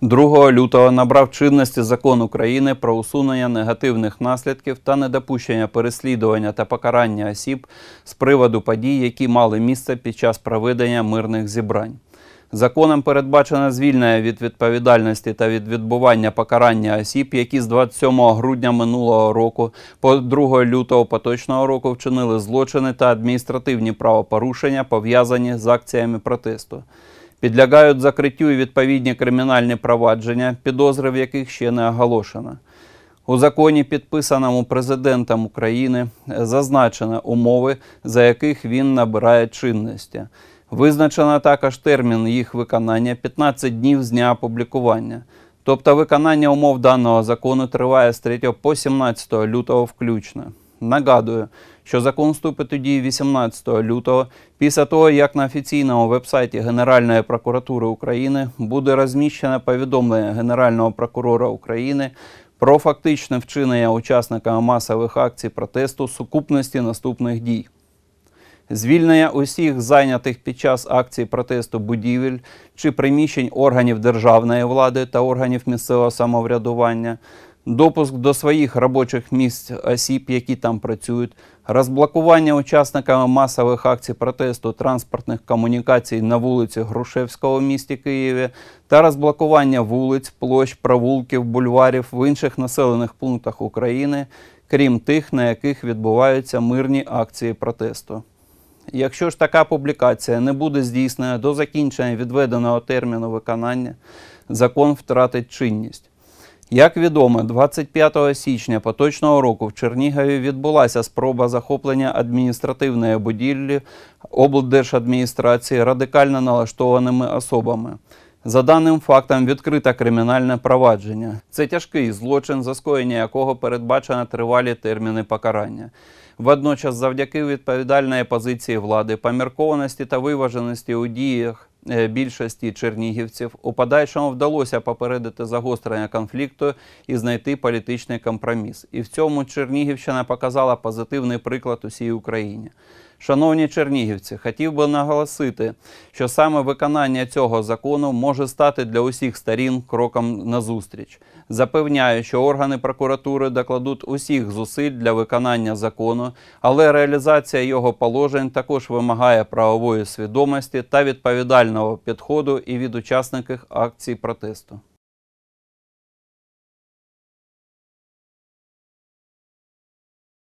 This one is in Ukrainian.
2 лютого набрав чинності закон України про усунення негативних наслідків та недопущення переслідування та покарання осіб з приводу подій, які мали місце під час проведення мирних зібрань. Законом передбачено звільнення від відповідальності та від відбування покарання осіб, які з 27 грудня минулого року по 2 лютого поточного року вчинили злочини та адміністративні правопорушення, пов'язані з акціями протесту. Підлягають закриттю і відповідні кримінальні провадження, підозри в яких ще не оголошено. У законі, підписаному президентом України, зазначено умови, за яких він набирає чинності. Визначено також термін їх виконання 15 днів з дня опублікування. Тобто виконання умов даного закону триває з 3 по 17 лютого включно. Нагадую, що закон вступить у дію 18 лютого після того, як на офіційному вебсайті Генеральної прокуратури України буде розміщено повідомлення Генерального прокурора України про фактичне вчинення учасниками масових акцій протесту сукупності наступних дій. Звільнення усіх зайнятих під час акції протесту будівель чи приміщень органів державної влади та органів місцевого самоврядування, допуск до своїх робочих місць осіб, які там працюють, розблокування учасниками масових акцій протесту транспортних комунікацій на вулиці Грушевського в місті Києві та розблокування вулиць, площ, провулків, бульварів в інших населених пунктах України, крім тих, на яких відбуваються мирні акції протесту. Якщо ж така публікація не буде здійснена до закінчення відведеного терміну виконання, закон втратить чинність. Як відомо, 25 січня поточного року в Чернігові відбулася спроба захоплення адміністративної будівлі облдержадміністрації радикально налаштованими особами. За даним фактом відкрите кримінальне провадження. Це тяжкий злочин, за скоєння якого передбачено тривалі терміни покарання. Водночас, завдяки відповідальної позиції влади, поміркованості та виваженості у діях більшості чернігівців, у подальшому вдалося попередити загострення конфлікту і знайти політичний компроміс. І в цьому Чернігівщина показала позитивний приклад усій Україні. Шановні чернігівці, хотів би наголосити, що саме виконання цього закону може стати для усіх сторін кроком назустріч. Запевняю, що органи прокуратури докладуть усіх зусиль для виконання закону, але реалізація його положень також вимагає правової свідомості та відповідального підходу і від учасників акцій протесту.